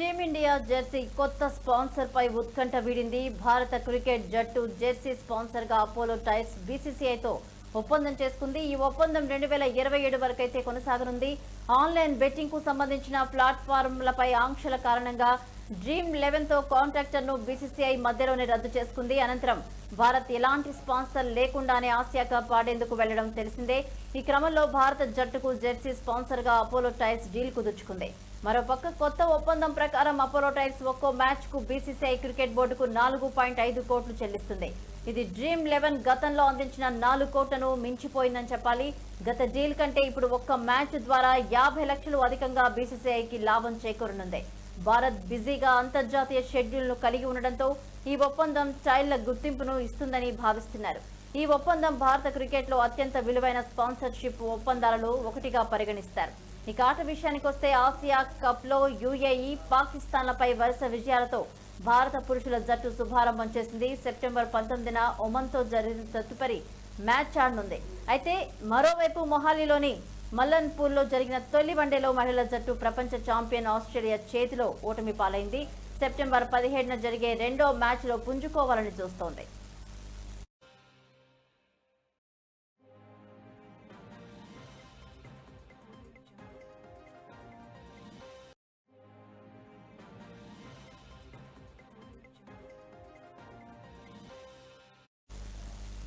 Team India jersey కొత్త sponsor పై ఉత్కంఠ వీడింది. భారత క్రికెట్ జట్టు జెర్సీ స్పాన్సర్గా అపోలో టైర్స్ బీసీసీఐతో ఒప్పందం చేసుకుంది. ఈ ఒప్పందం రెండు వేల ఇరవై ఏడు వరకు అయితే కొనసాగనుంది. ఆన్లైన్ బెట్టింగ్కు సంబంధించిన ప్లాట్ఫామ్లపై ఆంక్షల కారణంగా డ్రీమ్ లెవెన్తో కాంట్రాక్టర్ను బీసీసీఐ మధ్యలోనే రద్దు చేసుకుంది. అనంతరం భారత్ ఎలాంటి స్పాన్సర్ లేకుండానే ఆసియా కప్ ఆడేందుకు వెళ్ళడం తెలిసిందే. ఈ క్రమంలో భారత జట్టుకు జెర్సీ స్పాన్సర్గా అపోలో టైర్స్ డీల్ కుదుర్చుకుంది. మరోపక్క కొత్త ఒప్పందం ప్రకారం అపోలో టైర్స్ ఒక్కో మ్యాచ్కు బీసీసీఐ క్రికెట్ బోర్డుకు నాలుగు పాయింట్ ఐదు కోట్లు చెల్లిస్తుంది. ఇది డ్రీమ్ లెవెన్ గతంలో అందించిన నాలుగు కోట్లను మించిపోయిందని చెప్పాలి. గత డీల్ కంటే ఇప్పుడు ఒక్క మ్యాచ్ ద్వారా యాభై లక్షలు అధికంగా బీసీసీఐకి లాభం చేకూరనుంది. భారత్ బిజీగా అంతర్జాతీయ షెడ్యూల్ను కలిగి ఉండడంతో ఈ ఒప్పందం స్టైళ్ళ గుర్తింపును ఇస్తుందని భావిస్తున్నారు. ఈ ఒప్పందం భారత క్రికెట్లో అత్యంత విలువైన స్పాన్సర్షిప్ ఒప్పందాలలో ఒకటిగా పరిగణిస్తారు. ఇక ఆట విషయానికి వస్తే ఆసియా కప్లో యుఏఈ పాకిస్తాన్లపై వరుస విజయాలతో భారత పురుషుల జట్టు శుభారంభం చేసింది. సెప్టెంబర్ పంతొమ్మిదిన ఒమన్తో జరిగిన తదుపరి మ్యాచ్ ఆడనుంది. అయితే మరోవైపు మొహాలీలోని మల్లన్పూర్లో జరిగిన తొలి వన్డేలో మహిళల జట్టు ప్రపంచ ఛాంపియన్ ఆస్ట్రేలియా చేతిలో ఓటమి పాలైంది. సెప్టెంబర్ పదిహేడున జరిగే రెండో మ్యాచ్లో పుంజుకోవాలని చూస్తోంది.